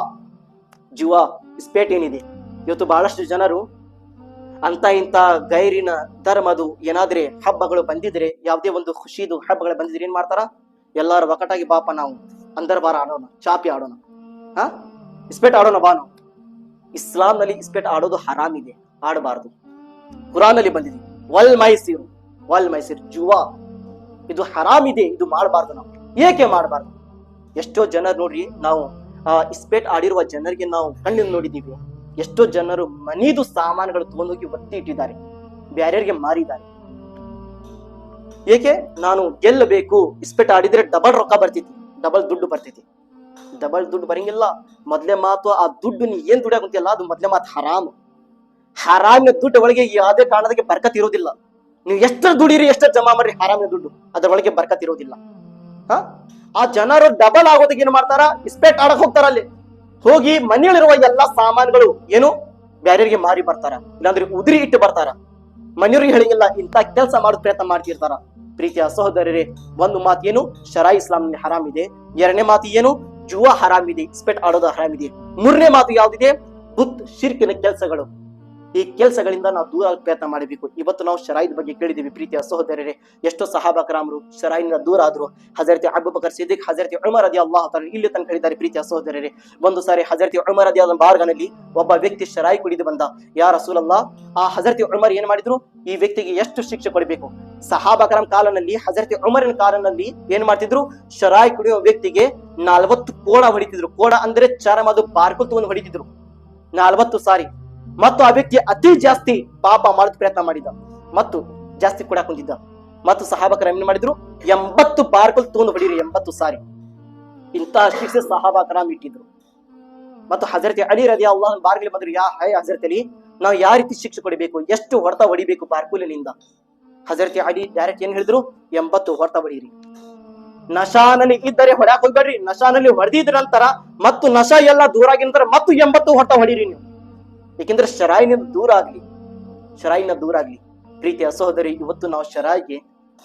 ಜುವಾ. ಸ್ಪೇಟ್ ಏನಿದೆ? ಇವತ್ತು ಬಹಳಷ್ಟು ಜನರು ಅಂತ ಇಂತ ಗೈರಿನ ಧರ್ಮದು ಏನಾದ್ರೆ ಹಬ್ಬಗಳು ಬಂದಿದ್ರೆ, ಯಾವುದೇ ಒಂದು ಖುಷಿದು ಹಬ್ಬಗಳು ಬಂದಿದ್ರೆ ಏನ್ ಮಾಡ್ತಾರ? ಎಲ್ಲಾರು ಒಕ್ಕಟಾಗಿ ಬಾಪ ನಾವು ಅಂದರ್ ಬಾರ ಆಡೋಣ, ಚಾಪಿ ಆಡೋಣ. ಹಾ? ಇಸ್ಪೇಟ್ ಆಡೋಣ ಬಾ ನಾವು. ಇಸ್ಲಾಂನಲ್ಲಿ ಇಸ್ಪೇಟ್ ಆಡೋದು ಹರಾಮ್ ಇದೆ, ಆಡಬಾರದು. ಕುರಾನಲ್ಲಿ ಬಂದಿದೆ, ವಲ್ ಮೈಸೀರು, ವಲ್ ಮೈಸೀರ್, ಜುವಾ. ಇದು ಹರಾಮ್ ಇದೆ, ಇದು ಮಾಡಬಾರ್ದು ನಾವು. ಏಕೆ ಮಾಡಬಾರ್ದು? ಎಷ್ಟೋ ಜನ ನೋಡ್ರಿ, ನಾವು ಆ ಇಸ್ಪೇಟ್ ಆಡಿರುವ ಜನರಿಗೆ ನಾವು ಕಣ್ಣಿನ ನೋಡಿದೀವಿ ಎಷ್ಟೋ ಜನರು ಮನಿದು ಸಾಮಾನುಗಳು ತಗೊಂಡೋಗಿ ಒತ್ತಿ ಇಟ್ಟಿದ್ದಾರೆ. ಬ್ಯಾರಿಯರ್ಗೆ ಮಾರಿದ್ದಾರೆ. ಏಕೆ? ನಾನು ಗೆಲ್ಲಬೇಕು. ಇಸ್ಪೇಟ್ ಆಡಿದ್ರೆ ಡಬಲ್ ರೊಕ್ಕ ಬರ್ತಿತಿ ಡಬಲ್ ದುಡ್ಡು ಬರ್ತೈತಿ ಡಬಲ್ ದುಡ್ಡು ಬರಂಗಿಲ್ಲ. ಮೊದ್ಲೇ ಮಾತು, ಆ ದುಡ್ಡು ನೀ ಏನ್ ದುಡ್ಡು ಆಗುತ್ತಿಲ್ಲ ಅದು ಮೊದ್ಲೇ ಮಾತು ಹರಾಮ್. ಹರಾಮಿನ ದುಡ್ಡು ಒಳಗೆ ಯಾವುದೇ ಕಾರಣದಕ್ಕೆ ಬರ್ಕತ್ ಇರೋದಿಲ್ಲ. ನೀವು ಎಷ್ಟರ ದುಡಿರಿ, ಎಷ್ಟರ ಜಮಾ ಮಾಡ್ರಿ, ಹರಾಮಿನ ದುಡ್ಡು. ಅದರೊಳಗೆ ಬರ್ಕತ್ ಇರೋದಿಲ್ಲ. ಹ? ಆ ಜನರು ಡಬಲ್ ಆಗೋದಕ್ಕೆ ಏನ್ ಮಾಡ್ತಾರ? ಇಸ್ಪೇಟ್ ಆಡಕ್ ಹೋಗ್ತಾರ ಅಲ್ಲಿ. ಹೋಗಿ ಮನೆಯಲ್ಲಿರುವ ಎಲ್ಲಾ ಸಾಮಾನುಗಳು ಏನು? ಬ್ಯಾರಿಯರ್ಗೆ ಮಾರಿ ಬರ್ತಾರ. ಇಲ್ಲಾಂದ್ರೆ ಉದುರಿ ಇಟ್ಟು ಬರ್ತಾರ. ಮನೆಯವ್ರಿಗೆ ಹೇಳಿಂಗಿಲ್ಲ ಇಂತ ಕೆಲಸ ಮಾಡೋ ಪ್ರಯತ್ನ ಮಾಡ್ತಿರ್ತಾರ. ಪ್ರೀತಿಯ ಸಹೋದರರೇ, ಒಂದು ಮಾತು ಏನು? ಶರಾ ಇಸ್ಲಾಂ ಹರಾಮ್ ಇದೆ. ಎರಡನೇ ಮಾತು ಏನು? ಜುವಾ ಹರಾಮ್ ಇದೆ. ಇಸ್ಪೆಟ್ ಆಡೋದು ಹರಾಮ್ ಇದೆ. ಮೂರನೇ ಮಾತು ಯಾವ್ದಿದೆ? ಬುತ್ ಶಿರ್ಕಿನ ಕೆಲಸಗಳು. ಈ ಕೆಲಸಗಳಿಂದ ನಾವು ದೂರ ಪ್ರಯತ್ನ ಮಾಡಬೇಕು. ಇವತ್ತು ನಾವು ಶರಾಯಿದ್ ಬಗ್ಗೆ ಕೇಳಿದ್ದೀವಿ ಪ್ರೀತಿಯ ಸಹೋದರರೇ. ಎಷ್ಟೋ ಸಹಾಬಕರಾಮರು ಶರಾಯಿನಿಂದ ದೂರ ಆದ್ರು. ಹಜರತಿ ಅಬುಬಕರ್ ಸಿದ್ದಿಕ್, ಹಜರತಿ ಉಮರ್ ಅದಿ ಅಲ್ಲಾಹ ಇಲ್ಲಿ ತನಕ ಹೇಳಿದ್ದಾರೆ ಪ್ರೀತಿಯ ಸಹೋದರರೇ. ಒಂದು ಸಾರಿ ಹಜರತಿ ಉಮರ್ ಅದಿ ಅಲ್ಲ ಬಾರ್ಗನಲ್ಲಿ ಒಬ್ಬ ವ್ಯಕ್ತಿ ಶರಾಯಿ ಕುಡಿದು ಬಂದ. ಯಾರ ರಸೂಲಲ್ಲಾ, ಆ ಹಜರತಿ ಉಮರ್ ಏನ್ ಮಾಡಿದ್ರು? ಈ ವ್ಯಕ್ತಿಗೆ ಎಷ್ಟು ಶಿಕ್ಷೆ ಕೊಡಬೇಕು? ಸಹಾಬಕರಂ ಕಾಲನಲ್ಲಿ, ಹಜರತಿ ಉಮರಿನ ಕಾಲನಲ್ಲಿ ಏನ್ ಮಾಡ್ತಿದ್ರು? ಶರಾಯಿ ಕುಡಿಯುವ ವ್ಯಕ್ತಿಗೆ ನಾಲ್ವತ್ತು ಕೋಡ ಹೊಡಿತಿದ್ರು. ಕೋಡ ಅಂದ್ರೆ ಚರಮದು ಪಾರ್ಕು ತಗೊಂಡು ಹೊಡಿತಿದ್ರು. ನಲವತ್ತು ಸಾರಿ. ಮತ್ತು ಆ ವ್ಯಕ್ತಿ ಅತಿ ಜಾಸ್ತಿ ಪಾಪ ಮಾಡೋದ್ ಪ್ರಯತ್ನ ಮಾಡಿದ ಮತ್ತು ಜಾಸ್ತಿ ಕೂಡ ಕುಂದಿದ್ದ. ಮತ್ತು ಸಹಾಬಕರ ಏನ್ ಮಾಡಿದ್ರು? ಎಂಬತ್ತು ಬಾರ್ಗಳು ತೂಂದು ಹೊಡಿರಿ, ಎಂಬತ್ತು ಸಾರಿ. ಇಂತಹ ಶಿಕ್ಷೆ ಸಹಾಬಕರಾಮ್ ಇಟ್ಟಿದ್ರು. ಮತ್ತು ಹಜರತಿ ಅಲಿ ರದಿ ಅಲ್ಲಾಹ್ ಬಾರ್ಗಲಿ ಬಂದ್ರು, ಯಾ ಹೈ ಹಜರತ್ ಅಲಿ, ನಾವು ಯಾವ ರೀತಿ ಶಿಕ್ಷೆ ಕೊಡಬೇಕು? ಎಷ್ಟು ಹೊಡೆತ ಹೊಡಿಬೇಕು ಬಾರ್ಕುಲಿನಿಂದ? ಹಜರತಿ ಅಲಿ ಡೈರೆಕ್ಟ್ ಏನ್ ಹೇಳಿದ್ರು? ಎಂಬತ್ತು ಹೊಡೆತ ಹೊಡೀರಿ. ನಶಾನಲ್ಲಿ ಇದ್ದರೆ ಹೊಡ್ಯಾಕ್ ಹೋಗ್ಬೇಡ್ರಿ. ನಶಾನಲ್ಲಿ ಹೊಡೆದಿದ್ರ ನಂತರ ಮತ್ತು ನಶಾ ಎಲ್ಲ ದೂರ ಆಗಿದ ನಂತರ ಮತ್ತು ಎಂಬತ್ತು ಹೊಡೆತ ಹೊಡೀರಿ ನೀವು. ಏಕೆಂದ್ರೆ ಶರಾಯಿನಿಂದ ದೂರ ಆಗ್ಲಿ, ಶರಾಯಿನ ದೂರ ಆಗ್ಲಿ, ಪ್ರೀತಿಯ ಸಹೋದರಿ, ಇವತ್ತು ನಾವು ಶರಾಯಿಗೆ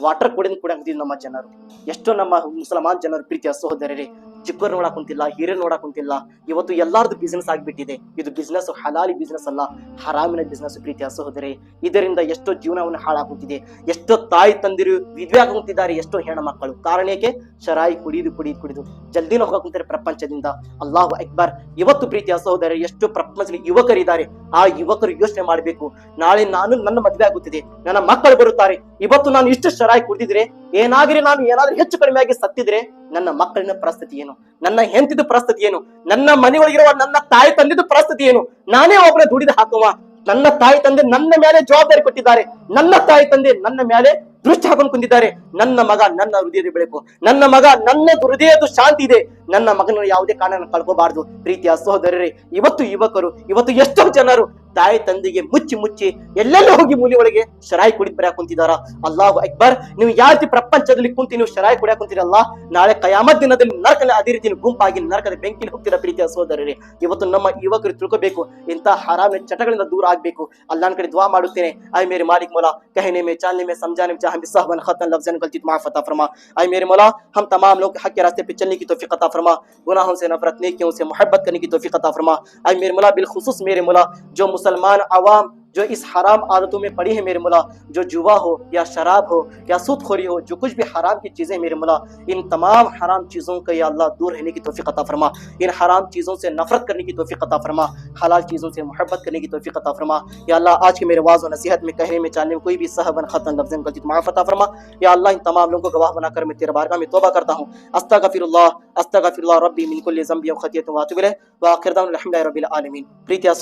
ವಾಟರ್ ಕೂಡ ಕೂಡ ನಮ್ಮ ಜನರು. ಎಷ್ಟೋ ನಮ್ಮ ಮುಸಲ್ಮಾನ್ ಜನರು ಪ್ರೀತಿಯ ಸಹೋದರರೇ ಚಿಕ್ಕವ್ರು ನೋಡಕ್ ಕುಂತಿಲ್ಲ, ಹಿರಿಯರ್ ನೋಡಕ್ ಕುಂತಿಲ್ಲ, ಇವತ್ತು ಎಲ್ಲಾರ್ದು ಬಿಸ್ನೆಸ್ ಆಗ್ಬಿಟ್ಟಿದೆ. ಇದು ಬಿಸ್ನೆಸ್ ಹಲಾಲಿ ಬಿಸ್ನೆಸ್ ಅಲ್ಲ, ಹರಾಮಿನ ಬಿಸ್ನೆಸ್ ಪ್ರೀತಿಯ ಸಹೋದರಿ ಇದರಿಂದ ಎಷ್ಟೋ ಜೀವನವನ್ನು ಹಾಳಾಗುತ್ತಿದೆ ಎಷ್ಟೋ ತಾಯಿ ತಂದಿರು ವಿದ್ವೆ ಆಗುತ್ತಿದ್ದಾರೆ ಎಷ್ಟೋ ಹೆಣ್ಣು ಮಕ್ಕಳು. ಕಾರಣ ಏಕೆ? ಶರಾಯಿ ಕುಡಿದು ಕುಡಿದು ಕುಡಿದು. ಜಲ್ದಿನ ಹೋಗಕ್ ಕುಂತಾರೆ ಪ್ರಪಂಚದಿಂದ. ಅಲ್ಲಾಹು ಅಕ್ಬರ್, ಇವತ್ತು ಪ್ರೀತಿಯ ಸಹೋದರಿ ಎಷ್ಟು ಪ್ರಪಂಚದಲ್ಲಿ ಯುವಕರಿದ್ದಾರೆ. ಆ ಯುವಕರು ಯೋಚನೆ ಮಾಡಬೇಕು. ನಾಳೆ ನಾನು ನನ್ನ ಮದುವೆ ಆಗುತ್ತಿದೆ. ನನ್ನ ಮಕ್ಕಳು ಬರುತ್ತಾರೆ. ಇವತ್ತು ನಾನು ಇಷ್ಟು ಶರಾಯಿ ಕುಡಿದಿದ್ರೆ ಏನಾಗಿರಿ ನಾನು ಏನಾದ್ರೂ ಹೆಚ್ಚು ಕಡಿಮೆ ಆಗಿ ಸತ್ತಿದ್ರೆ ನನ್ನ ಮಕ್ಕಳಿನ ಪರಿಸ್ಥಿತಿ ಏನು? ನನ್ನ ಹೆಂತಿದ ಪರಿಸ್ಥಿತಿ ಏನು? ನನ್ನ ಮನೆಯೊಳಗಿರುವ ನನ್ನ ತಾಯಿ ತಂದಿದ ಪರಿಸ್ಥಿತಿ ಏನು? ನಾನೇ ಒಬ್ಬನೇ ದುಡಿದು ಹಾಕುವ. ನನ್ನ ತಾಯಿ ತಂದೆ ನನ್ನ ಮೇಲೆ ಜವಾಬ್ದಾರಿ ಕೊಟ್ಟಿದ್ದಾರೆ. ನನ್ನ ತಾಯಿ ತಂದೆ ನನ್ನ ಮೇಲೆ ದೃಷ್ಟಿ ಹಾಕೊಂಡು ಕುಂದಿದ್ದಾರೆ ನನ್ನ ಮಗ ನನ್ನ ಹೃದಯದ ಬೆಳಕು. ನನ್ನ ಮಗ ನನ್ನ ಹೃದಯದ ಶಾಂತಿ ಇದೆ. ನನ್ನ ಮಗನ ಯಾವುದೇ ಕಾರಣ ಕಳ್ಕೋಬಾರ್ದು. ಪ್ರೀತಿಯ ಸಹೋದರರೇ, ಇವತ್ತು ಯುವಕರು, ಇವತ್ತು ಎಷ್ಟೋ ಜನರು ತಾಯಿ ತಂದೆಗೆ ಮುಚ್ಚಿ ಮುಚ್ಚಿ ಎಲ್ಲೆಲ್ಲ ಹೋಗಿ ಮೂಲಿ ಒಳಗೆ ಶರಾಯಿ ಕುಡಿದ್ ಬರ ಕುಂತಿದಾರ ಅಲ್ಲಾಹು ಅಕ್ಬರ್, ನೀವು ಯಾವ ರೀತಿ ಪ್ರಪಂಚದಲ್ಲಿ ಕುಂತಿ ನೀವು ಶರಾಯಿ ಕುಡಿಯ ಕುಂತಿರಲ್ಲ? ನಾಳೆ ಕಯಾಮತ್ ದಿನದಲ್ಲಿ ನರಕಲ್ಲಿ ಅದೇ ರೀತಿ ಗುಂಪಾಗಿ ನರಕದ ಬೆಂಕಿ ಹೋಗ್ತಿರ ಪ್ರೀತಿಯ ಸಹೋದರರೇ? ಇವತ್ತು ನಮ್ಮ ಯುವಕರು ತಿಳ್ಕೋಬೇಕು ಇಂತಹ ಹರಾಮ ಚಟಗಳಿಂದ ದೂರ ಆಗ್ಬೇಕು. ಅಲ್ಲಾನ್ ಕಡೆ ದ್ವಾ ಮಾಡುತ್ತೇನೆ. ಐ ಮೇರೆ ಮಾಲಿಕ್ ಮೊಲ ಕಹನೆ ಮೇ ಚಾಲನೆ ಮೇ ಸಮಜಾನೆ ಮೇ ಸಹಬನ್ ಖತನ್, ಲಫ್ಜನ್ ಗಲ್ತಿ ಮಾಫತಾ ಫರ್ಮಾ ಐ ಮೇರೆ ಮೊಲ, ಹಮ್ ತಮಾಮ ಲೋಕ ಹಕ್ಕಿ ರಾಸ್ತೆ ಪೆ ಚಲನೆ ಕಿ ತೌಫೀಕ್ فرما، گناہوں سے نفرت، نیکیوں سے محبت کرنے کی توفیق عطا فرما۔ آج میرے مولا، بالخصوص میرے مولا، جو مسلمان عوام जो इस हराम आदतों में पड़ी है मेरे मुला, जो जुआ हो, या शराब हो, या सूदखोरी हो, जो कुछ भी हराम की चीज़ें मेरे मुला, इन तमाम हराम चीज़ों का या अल्लाह दूर रहने की तौफीक अता फरमा। इन हराम चीज़ों से नफरत करने की तौफीक अता फरमा। हलाल चीज़ों से मोहब्बत करने की तौफीक अता फरमा। या अल्लाह आज के मेरे वाज नसीहत में कहने में चालने में कोई भी सहबन खतन लफ्जन गलती माफ़ अता फरमा। या अल्लाह इन तमाम लोगों को गवाह बनाकर मैं तेरे बारगाह में तौबा करता हूँ। अस्तगफिरुल्लाह अस्तगफिरुल्लाह रब्बी मिन कुल्ली ज़ंबी व खतियत व अतूबु इलैह। व आखिर दावन अल्हम्दुलिल्लाहि रब्बिल आलमीन। प्रीतिया